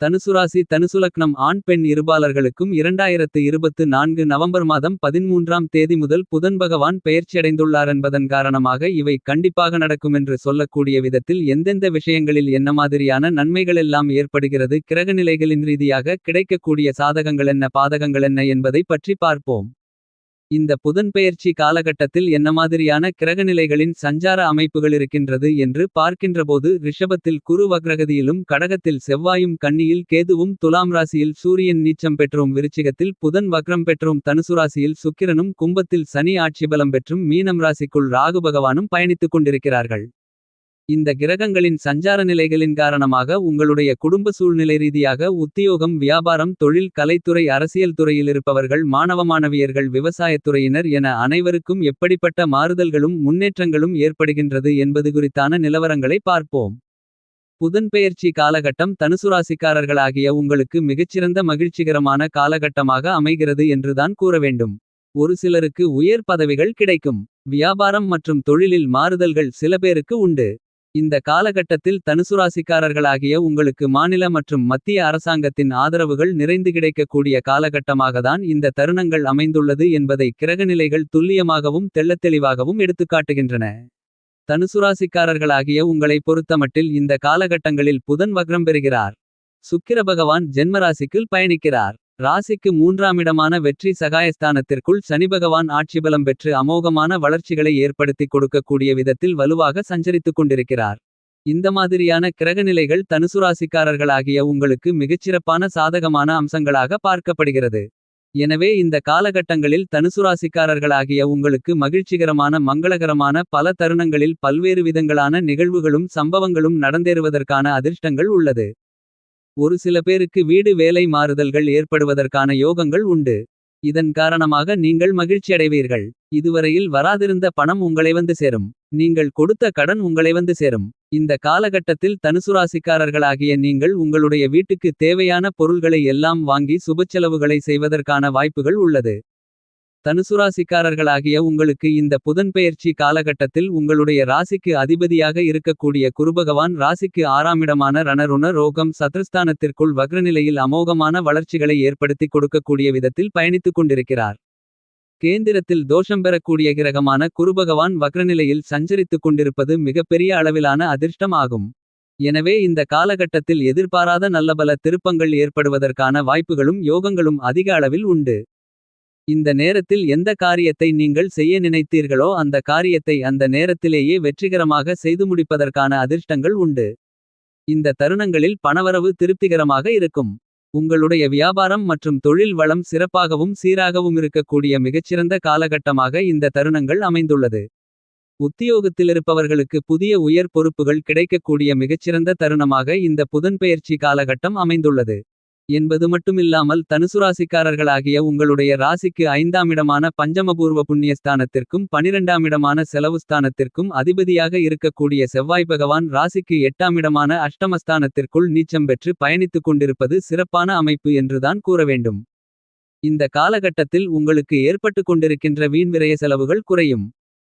தனுசுராசி தனுசுலக்னம் ஆண் பெண் இருபாலர்களுக்கும் இரண்டாயிரத்து இருபத்து நான்கு நவம்பர் மாதம் பதின்மூன்றாம் தேதி முதல் புதன் பகவான் பெயர்ச்சியடைந்துள்ளாரென்பதன் காரணமாக இவை கண்டிப்பாக நடக்குமென்று சொல்லக்கூடிய விதத்தில் எந்தெந்த விஷயங்களில் என்ன மாதிரியான நன்மைகளெல்லாம் ஏற்படுகிறது கிரகநிலைகளின் ரீதியாக கிடைக்கக்கூடிய சாதகங்களென்ன பாதகங்களென்ன என்பதை பற்றி பார்ப்போம். இந்த புதன்பெயர்ச்சி காலகட்டத்தில் என்ன மாதிரியான கிரகநிலைகளின் சஞ்சார அமைப்புகள் இருக்கின்றது என்று பார்க்கின்றபோது ரிஷபத்தில் குரு வக்ரகதியிலும் கடகத்தில் செவ்வாயும் கன்னியில் கேதுவும் துலாம் ராசியில் சூரியன் நீச்சம் பெற்றும் விருச்சிகத்தில் புதன் வக்ரம் பெற்றும் தனுசுராசியில் சுக்கிரனும் கும்பத்தில் சனி ஆட்சிபலம் பெற்றும் மீனம் ராசிக்குள் ராகு பகவானும் பயணித்துக் கொண்டிருக்கிறார்கள். இந்த கிரகங்களின் சஞ்சார நிலைகளின் காரணமாக உங்களுடைய குடும்ப சூழ்நிலை ரீதியாக உத்தியோகம் வியாபாரம் தொழில் கலைத்துறை அரசியல் துறையிலிருப்பவர்கள் மாணவ மாணவியர்கள் விவசாயத்துறையினர் என அனைவருக்கும் எப்படிப்பட்ட மாறுதல்களும் முன்னேற்றங்களும் ஏற்படுகின்றது என்பது குறித்தான நிலவரங்களை பார்ப்போம். புதன்பெயர்ச்சி காலகட்டம் தனுசுராசிக்காரர்களாகிய உங்களுக்கு மிகச்சிறந்த மகிழ்ச்சிகரமான காலகட்டமாக அமைகிறது என்றுதான் கூற வேண்டும். ஒரு சிலருக்கு உயர் பதவிகள் கிடைக்கும். வியாபாரம் மற்றும் தொழிலில் மாறுதல்கள் சில பேருக்கு உண்டு. இந்த காலகட்டத்தில் தனுசுராசிக்காரர்களாகிய உங்களுக்கு மாநில மற்றும் மத்திய அரசாங்கத்தின் ஆதரவுகள் நிறைந்து கிடைக்கக்கூடிய காலகட்டமாகதான் இந்த தருணங்கள் அமைந்துள்ளது என்பதை கிரகநிலைகள் துல்லியமாகவும் தெள்ளத்தெளிவாகவும் எடுத்துக்காட்டுகின்றன. தனுசுராசிக்காரர்களாகிய உங்களை பொறுத்தமட்டில் இந்த காலகட்டங்களில் புதன் வக்ரம் பெறுகிறார். சுக்கிர பகவான் ஜென்மராசிக்குள் பயணிக்கிறார். ராசிக்கு மூன்றாமிடமான வெற்றி சகாயஸ்தானத்திற்குள் சனிபகவான் ஆட்சிபலம் பெற்று அமோகமான வளர்ச்சிகளை ஏற்படுத்திக் கொடுக்கக்கூடிய விதத்தில் வலுவாக சஞ்சரித்துக் கொண்டிருக்கிறார். இந்த மாதிரியான கிரகநிலைகள் தனுசுராசிக்காரர்களாகிய உங்களுக்கு மிகச்சிறப்பான சாதகமான அம்சங்களாக பார்க்கப்படுகிறது. எனவே இந்த காலகட்டங்களில் தனுசுராசிக்காரர்களாகிய உங்களுக்கு மகிழ்ச்சிகரமான மங்களகரமான பல தருணங்களில் பல்வேறு விதங்களான நிகழ்வுகளும் சம்பவங்களும் நடந்தேறுவதற்கான அதிர்ஷ்டங்கள் உள்ளது. ஒரு சில பேருக்கு வீடு வேலை மாறுதல்கள் ஏற்படுவதற்கான யோகங்கள் உண்டு. இதன் காரணமாக நீங்கள் மகிழ்ச்சியடைவீர்கள். இதுவரையில் வராதிருந்த பணம் உங்களை வந்து சேரும். நீங்கள் கொடுத்த கடன் உங்களை வந்து சேரும். இந்த காலகட்டத்தில் தனுசுராசிக்காரர்களாகிய நீங்கள் உங்களுடைய வீட்டுக்கு தேவையான பொருள்களை எல்லாம் வாங்கி சுபச்செலவுகளை செய்வதற்கான வாய்ப்புகள் உள்ளது. தனுசுராசிக்காரர்களாகிய உங்களுக்கு இந்த புதன்பெயர்ச்சி காலகட்டத்தில் உங்களுடைய ராசிக்கு அதிபதியாக இருக்கக்கூடிய குருபகவான் ராசிக்கு ஆறாமிடமான ரணருண ரோகம் சத்ருஸ்தானத்திற்குள் வக்ரநிலையில் அமோகமான வளர்ச்சிகளை ஏற்படுத்திக் கொடுக்கக்கூடிய விதத்தில் பயணித்துக் கொண்டிருக்கிறார். கேந்திரத்தில் தோஷம் பெறக்கூடிய கிரகமான குருபகவான் வக்ரநிலையில் சஞ்சரித்துக் கொண்டிருப்பது மிகப்பெரிய அளவிலான அதிர்ஷ்டம் ஆகும். எனவே இந்த காலகட்டத்தில் எதிர்பாராத நல்லபல திருப்பங்கள் ஏற்படுவதற்கான வாய்ப்புகளும் யோகங்களும் அதிக அளவில் உண்டு. இந்த நேரத்தில் எந்த காரியத்தை நீங்கள் செய்ய நினைத்தீர்களோ அந்த காரியத்தை அந்த நேரத்திலேயே வெற்றிகரமாக செய்து முடிப்பதற்கான அதிர்ஷ்டங்கள் உண்டு. இந்த தருணங்களில் பணவரவு திருப்திகரமாக இருக்கும். உங்களுடைய வியாபாரம் மற்றும் தொழில் வளம் சிறப்பாகவும் சீராகவும் இருக்கக்கூடிய மிகச்சிறந்த காலகட்டமாக இந்த தருணங்கள் அமைந்துள்ளது. உத்தியோகத்திலிருப்பவர்களுக்கு புதிய உயர் பொறுப்புகள் கிடைக்கக்கூடிய மிகச்சிறந்த தருணமாக இந்த புதன்பெயர்ச்சி காலகட்டம் அமைந்துள்ளது. என்பது மட்டுமில்லாமல் தனுசுராசிக்காரர்களாகிய உங்களுடைய ராசிக்கு ஐந்தாமிடமான பஞ்சமபூர்வ புண்ணியஸ்தானத்திற்கும் பனிரெண்டாமிடமான செலவுஸ்தானத்திற்கும் அதிபதியாக இருக்கக்கூடிய செவ்வாய் பகவான் ராசிக்கு எட்டாமிடமான அஷ்டமஸ்தானத்திற்குள் நீச்சம் பெற்று பயணித்துக் கொண்டிருப்பது சிறப்பான அமைப்பு என்றுதான் கூற வேண்டும். இந்த காலகட்டத்தில் உங்களுக்கு ஏற்பட்டு கொண்டிருக்கின்ற வீண்விரய செலவுகள் குறையும்.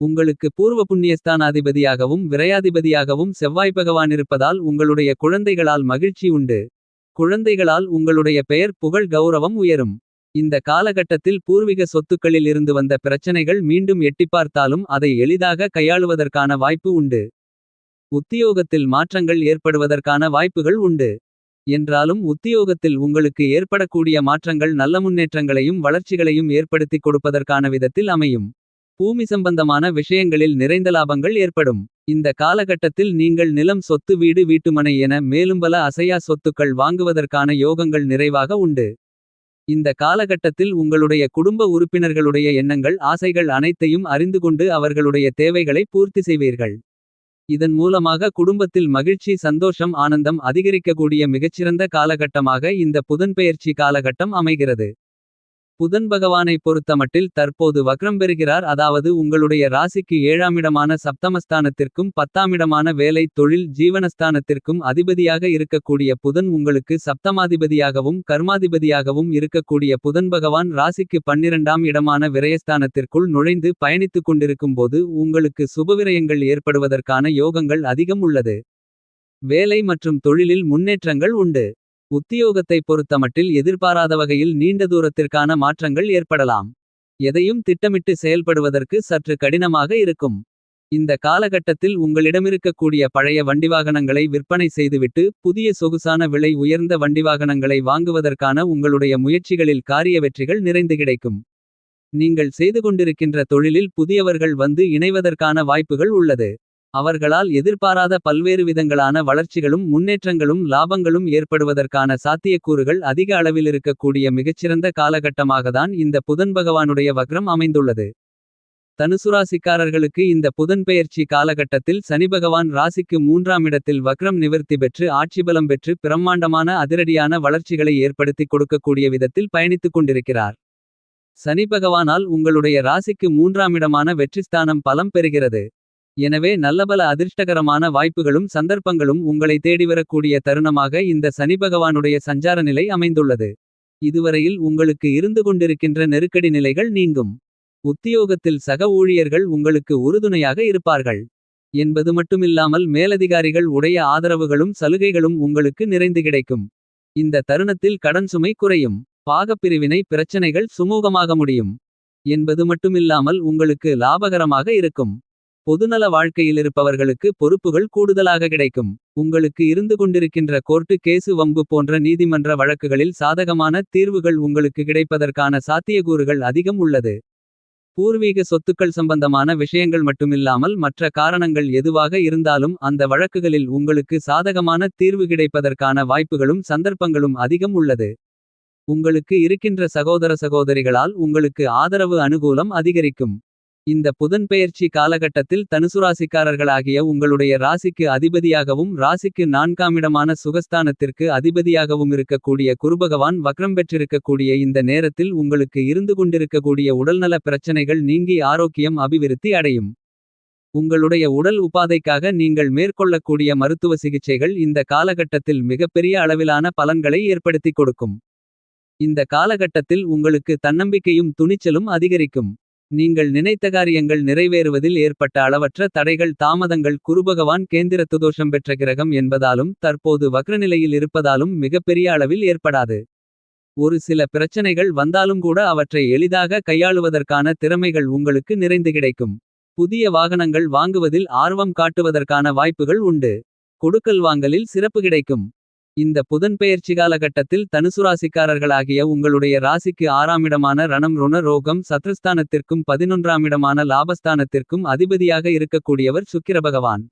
உங்களுக்கு பூர்வ புண்ணியஸ்தானாதிபதியாகவும் விரையாதிபதியாகவும் செவ்வாய் பகவான் இருப்பதால் உங்களுடைய குழந்தைகளால் மகிழ்ச்சி உண்டு. குழந்தைகளால் உங்களுடைய பெயர் புகழ் கௌரவம் உயரும். இந்த காலகட்டத்தில் பூர்வீக சொத்துக்களில் இருந்து வந்த பிரச்சனைகள் மீண்டும் எட்டிப்பார்த்தாலும் அதை எளிதாக கையாளுவதற்கான வாய்ப்பு உண்டு. உத்தியோகத்தில் மாற்றங்கள் ஏற்படுவதற்கான வாய்ப்புகள் உண்டு. என்றாலும் உத்தியோகத்தில் உங்களுக்கு ஏற்படக்கூடிய மாற்றங்கள் நல்ல முன்னேற்றங்களையும் வளர்ச்சிகளையும் ஏற்படுத்திக் கொடுப்பதற்கான விதத்தில் அமையும். பூமி சம்பந்தமான விஷயங்களில் நிறைந்த லாபங்கள் ஏற்படும். இந்த காலகட்டத்தில் நீங்கள் நிலம் சொத்து வீடு வீட்டுமனை என மேலும் பல அசையா சொத்துக்கள் வாங்குவதற்கான யோகங்கள் நிறைவாக உண்டு. இந்த காலகட்டத்தில் உங்களுடைய குடும்ப உறுப்பினர்களுடைய எண்ணங்கள் ஆசைகள் அனைத்தையும் அறிந்து கொண்டு அவர்களுடைய தேவைகளை பூர்த்தி செய்வீர்கள். இதன் மூலமாக குடும்பத்தில் மகிழ்ச்சி சந்தோஷம் ஆனந்தம் அதிகரிக்கக்கூடிய மிகச்சிறந்த காலகட்டமாக இந்த புதன்பெயர்ச்சி காலகட்டம் அமைகிறது. புதன் பகவானை பொறுத்தமட்டில் தற்போது வக்ரம் பெறுகிறார் அதாவது உங்களுடைய ராசிக்கு ஏழாமிடமான சப்தமஸ்தானத்திற்கும் பத்தாமிடமான வேலை தொழில் ஜீவனஸ்தானத்திற்கும் அதிபதியாக இருக்கக்கூடிய புதன் உங்களுக்கு சப்தமாதிபதியாகவும் கர்மாதிபதியாகவும் இருக்கக்கூடிய புதன் பகவான் ராசிக்கு பன்னிரண்டாம் இடமான விரயஸ்தானத்திற்குள் நுழைந்து பயணித்துக் கொண்டிருக்கும் போது உங்களுக்கு சுபவிரயங்கள் ஏற்படுவதற்கான யோகங்கள் அதிகம் உள்ளது. வேலை மற்றும் தொழிலில் முன்னேற்றங்கள் உண்டு. உத்தியோகத்தை பொறுத்தமட்டில் எதிர்பாராத வகையில் நீண்ட தூரத்திற்கான மாற்றங்கள் ஏற்படலாம். எதையும் திட்டமிட்டு செயல்படுவதற்கு சற்று கடினமாக இருக்கும். இந்த காலகட்டத்தில் உங்களிடமிருக்கக்கூடிய பழைய வண்டிவாகனங்களை விற்பனை செய்துவிட்டு. புதிய சொகுசான விலை உயர்ந்த வண்டிவாகனங்களை வாங்குவதற்கான உங்களுடைய முயற்சிகளில் காரிய வெற்றிகள் நிறைந்து கிடைக்கும். நீங்கள் செய்துகொண்டிருக்கின்ற தொழிலில் புதியவர்கள் வந்து இணைவதற்கான வாய்ப்புகள் உள்ளது. அவர்களால் எதிர்பாராத பல்வேறு விதங்களான வளர்ச்சிகளும் முன்னேற்றங்களும் லாபங்களும் ஏற்படுவதற்கான சாத்தியக்கூறுகள் அதிக அளவிலிருக்கக்கூடிய மிகச்சிறந்த காலகட்டமாகத்தான் இந்த புதன்பகவானுடைய வக்ரம் அமைந்துள்ளது. தனுசுராசிக்காரர்களுக்கு இந்த புதன்பெயர்ச்சி காலகட்டத்தில் சனிபகவான் ராசிக்கு மூன்றாம் இடத்தில் வக்ரம் நிவர்த்தி பெற்று ஆட்சிபலம் பெற்று பிரம்மாண்டமான அதிரடியான வளர்ச்சிகளை ஏற்படுத்திக் கொடுக்கக்கூடிய விதத்தில் பயணித்துக் கொண்டிருக்கிறார். சனிபகவானால் உங்களுடைய ராசிக்கு மூன்றாம் இடமான வெற்றிஸ்தானம் பலம் பெறுகிறது. எனவே நல்லபல அதிர்ஷ்டகரமான வாய்ப்புகளும் சந்தர்ப்பங்களும் உங்களை தேடிவரக்கூடிய தருணமாக இந்த சனிபகவானுடைய சஞ்சார நிலை அமைந்துள்ளது. இதுவரையில் உங்களுக்கு இருந்து கொண்டிருக்கின்ற நெருக்கடி நிலைகள் நீங்கும். உத்தியோகத்தில் சக ஊழியர்கள் உங்களுக்கு உறுதுணையாக இருப்பார்கள். என்பது மட்டுமில்லாமல் மேலதிகாரிகள் உடைய ஆதரவுகளும் சலுகைகளும் உங்களுக்கு நிறைந்து கிடைக்கும். இந்த தருணத்தில் கடன் சுமை குறையும். பாகப்பிரிவினை பிரச்சனைகள் சுமூகமாக முடியும். என்பது மட்டுமில்லாமல் உங்களுக்கு லாபகரமாக இருக்கும். பொதுநல வாழ்க்கையிலிருப்பவர்களுக்கு பொறுப்புகள் கூடுதலாக கிடைக்கும். உங்களுக்கு இருந்து கொண்டிருக்கின்ற கோர்ட்டு கேசு வம்பு போன்ற நீதிமன்ற வழக்குகளில் சாதகமான தீர்வுகள் உங்களுக்கு கிடைப்பதற்கான சாத்தியக்கூறுகள் அதிகம் உள்ளது. பூர்வீக சொத்துக்கள் சம்பந்தமான விஷயங்கள் மட்டுமில்லாமல் மற்ற காரணங்கள் எதுவாக இருந்தாலும் அந்த வழக்குகளில் உங்களுக்கு சாதகமான தீர்வு கிடைப்பதற்கான வாய்ப்புகளும் சந்தர்ப்பங்களும் அதிகம் உள்ளது. உங்களுக்கு இருக்கின்ற சகோதர சகோதரிகளால் உங்களுக்கு ஆதரவு அனுகூலம் அதிகரிக்கும். இந்த புதன்பெயர்ச்சி காலகட்டத்தில் தனுசுராசிக்காரர்களாகிய உங்களுடைய ராசிக்கு அதிபதியாகவும் ராசிக்கு நான்காமிடமான சுகஸ்தானத்திற்கு அதிபதியாகவும் இருக்கக்கூடிய குருபகவான் வக்ரம் பெற்றிருக்கக்கூடிய இந்த நேரத்தில் உங்களுக்கு இருந்து கொண்டிருக்கக்கூடிய உடல்நல பிரச்சனைகள் நீங்கி ஆரோக்கியம் அபிவிருத்தி அடையும். உங்களுடைய உடல் உபாதைக்காக நீங்கள் மேற்கொள்ளக்கூடிய மருத்துவ சிகிச்சைகள் இந்த காலகட்டத்தில் மிகப்பெரிய அளவிலான பலன்களை ஏற்படுத்திக் கொடுக்கும். இந்த காலகட்டத்தில் உங்களுக்கு தன்னம்பிக்கையும் துணிச்சலும் அதிகரிக்கும். நீங்கள் நினைத்த காரியங்கள் நிறைவேறுவதில் ஏற்பட்ட அளவற்ற தடைகள் தாமதங்கள் குருபகவான் கேந்திரத்துதோஷம் பெற்ற கிரகம் என்பதாலும் தற்போது வக்ரநிலையில் இருப்பதாலும் மிகப்பெரிய அளவில் ஏற்படாது. ஒரு சில பிரச்சனைகள் வந்தாலும் கூட அவற்றை எளிதாக கையாளுவதற்கான திறமைகள் உங்களுக்கு நிறைந்து கிடைக்கும். புதிய வாகனங்கள் வாங்குவதில் ஆர்வம் காட்டுவதற்கான வாய்ப்புகள் உண்டு. கொடுக்கல் வாங்கலில் சிறப்பு கிடைக்கும். இந்த புதன்பெயர்ச்சி காலகட்டத்தில் தனுசுராசிக்காரர்களாகிய உங்களுடைய ராசிக்கு ஆறாமிடமான ரணம் ருண ரோகம் சத்ருஸ்தானத்திற்கும் பதினொன்றாமிடமான லாபஸ்தானத்திற்கும் அதிபதியாக இருக்கக்கூடியவர் சுக்கிரபகவான்.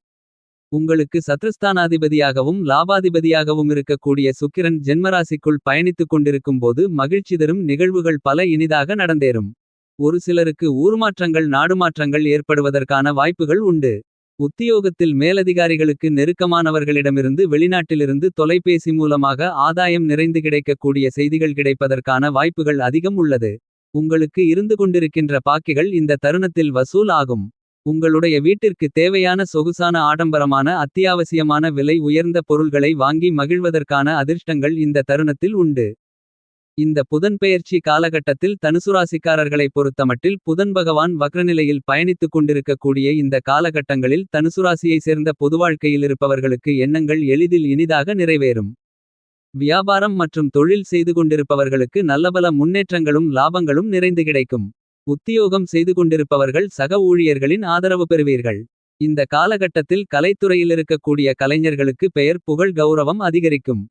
உங்களுக்கு சத்ருஸ்தானாதிபதியாகவும் லாபாதிபதியாகவும் இருக்கக்கூடிய சுக்கிரன் ஜென்மராசிக்குள் பயணித்துக் கொண்டிருக்கும் போது மகிழ்ச்சி தரும் நிகழ்வுகள் பல இனிதாக நடந்தேறும். ஒரு சிலருக்கு ஊர்மாற்றங்கள் நாடுமாற்றங்கள் ஏற்படுவதற்கான வாய்ப்புகள் உண்டு. உத்தியோகத்தில் மேலதிகாரிகளுக்கு நெருக்கமானவர்களிடமிருந்து வெளிநாட்டிலிருந்து தொலைபேசி மூலமாக ஆதாயம் நிறைந்து கிடைக்கக்கூடிய செய்திகள் கிடைப்பதற்கான வாய்ப்புகள் அதிகம் உள்ளது. உங்களுக்கு இருந்து கொண்டிருக்கின்ற பாக்கிகள் இந்த தருணத்தில் வசூல் ஆகும். உங்களுடைய வீட்டிற்கு தேவையான சொகுசான ஆடம்பரமான அத்தியாவசியமான விலை உயர்ந்த பொருள்களை வாங்கி மகிழ்வதற்கான அதிர்ஷ்டங்கள் இந்த தருணத்தில் உண்டு. இந்த புதன்பெயர்ச்சி காலகட்டத்தில் தனுசுராசிக்காரர்களை பொறுத்தமட்டில் புதன் பகவான் வக்ரநிலையில் பயணித்துக் கொண்டிருக்கக்கூடிய இந்த காலகட்டங்களில் தனுசுராசியை சேர்ந்த பொதுவாழ்க்கையிலிருப்பவர்களுக்கு எண்ணங்கள் எளிதில் இனிதாக நிறைவேறும். வியாபாரம் மற்றும் தொழில் செய்து கொண்டிருப்பவர்களுக்கு நல்லபல முன்னேற்றங்களும் லாபங்களும் நிறைந்து கிடைக்கும். உத்தியோகம் செய்து கொண்டிருப்பவர்கள் சக ஊழியர்களின் ஆதரவு பெறுவீர்கள். இந்த காலகட்டத்தில் கலைத்துறையில் இருக்கக்கூடிய கலைஞர்களுக்கு பெயர் புகழ் கௌரவம் அதிகரிக்கும்.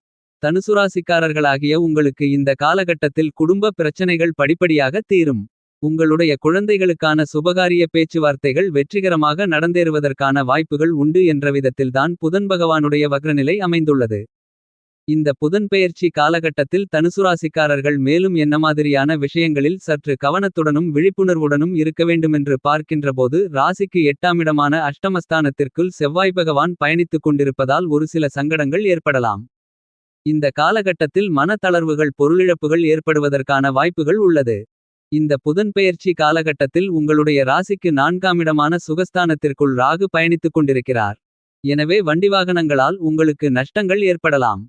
தனுசுராசிக்காரர்களாகிய உங்களுக்கு இந்த காலகட்டத்தில் குடும்ப பிரச்சனைகள் படிப்படியாக தீரும். உங்களுடைய குழந்தைகளுக்கான சுபகாரிய பேச்சுவார்த்தைகள் வெற்றிகரமாக நடந்தேறுவதற்கான வாய்ப்புகள் உண்டு என்ற விதத்தில்தான் புதன் பகவானுடைய வக்ரநிலை அமைந்துள்ளது. இந்த புதன்பெயர்ச்சி காலகட்டத்தில் தனுசுராசிக்காரர்கள் மேலும் என்ன மாதிரியான விஷயங்களில் சற்று கவனத்துடனும் விழிப்புணர்வுடனும் இருக்க வேண்டுமென்று பார்க்கின்றபோது ராசிக்கு எட்டாமிடமான அஷ்டமஸ்தானத்திற்குள் செவ்வாய் பகவான் பயணித்துக் கொண்டிருப்பதால் ஒரு சில சங்கடங்கள் ஏற்படலாம். இந்த காலகட்டத்தில் மனத்தளர்வுகள் பொருளிழப்புகள் ஏற்படுவதற்கான வாய்ப்புகள் உள்ளது. இந்த புதன்பெயர்ச்சி காலகட்டத்தில் உங்களுடைய ராசிக்கு நான்காமிடமான சுகஸ்தானத்திற்குள் ராகு பயணித்துக் கொண்டிருக்கிறார். எனவே வண்டிவாகனங்களால் உங்களுக்கு நஷ்டங்கள் ஏற்படலாம்.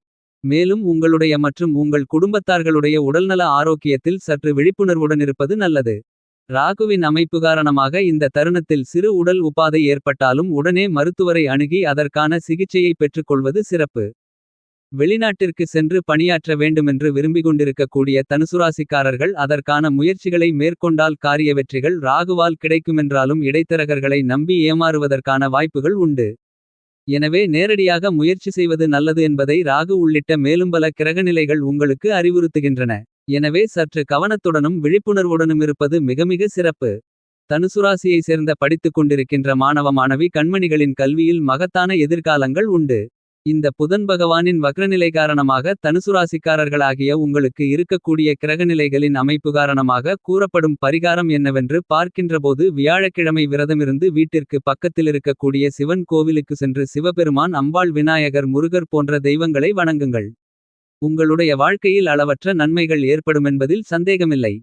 மேலும் உங்களுடைய மற்றும் உங்கள் குடும்பத்தார்களுடைய உடல்நல ஆரோக்கியத்தில் சற்று விழிப்புணர்வுடன் இருப்பது நல்லது. ராகுவின் அமைப்பு காரணமாக இந்த தருணத்தில் சிறு உடல் உபாதை ஏற்பட்டாலும் உடனே மருத்துவரை அணுகி அதற்கான சிகிச்சையை பெற்றுக்கொள்வது சிறப்பு. வெளிநாட்டிற்கு சென்று பணியாற்ற வேண்டுமென்று விரும்பிக்கொண்டிருக்கக்கூடிய தனுசுராசிக்காரர்கள் அதற்கான முயற்சிகளை மேற்கொண்டால் காரிய வெற்றிகள் ராகுவால் கிடைக்குமென்றாலும் இடைத்தரகர்களை நம்பி ஏமாறுவதற்கான வாய்ப்புகள் உண்டு. எனவே நேரடியாக முயற்சி செய்வது நல்லது என்பதை ராகு உள்ளிட்ட மேலும்பல கிரகநிலைகள் உங்களுக்கு அறிவுறுத்துகின்றன. எனவே சற்று கவனத்துடனும் விழிப்புணர்வுடனும் இருப்பது மிகமிக சிறப்பு. தனுசுராசியை சேர்ந்த படித்துக் கொண்டிருக்கின்ற மாணவ மாணவி கண்மணிகளின் கல்வியில் மகத்தான எதிர்காலங்கள் உண்டு. இந்த புதன் பகவானின் வக்ரநிலை காரணமாக தனுசுராசிக்காரர்களாகிய உங்களுக்கு இருக்கக்கூடிய கிரகநிலைகளின் அமைப்பு காரணமாக கூறப்படும் பரிகாரம் என்னவென்று பார்க்கின்றபோது வியாழக்கிழமை விரதமிருந்து வீட்டிற்கு பக்கத்திலிருக்கக்கூடிய சிவன் கோவிலுக்கு சென்று சிவபெருமான் அம்பாள் விநாயகர் முருகர் போன்ற தெய்வங்களை வணங்குங்கள். உங்களுடைய வாழ்க்கையில் அளவற்ற நன்மைகள் ஏற்படுமென்பதில் சந்தேகமில்லை.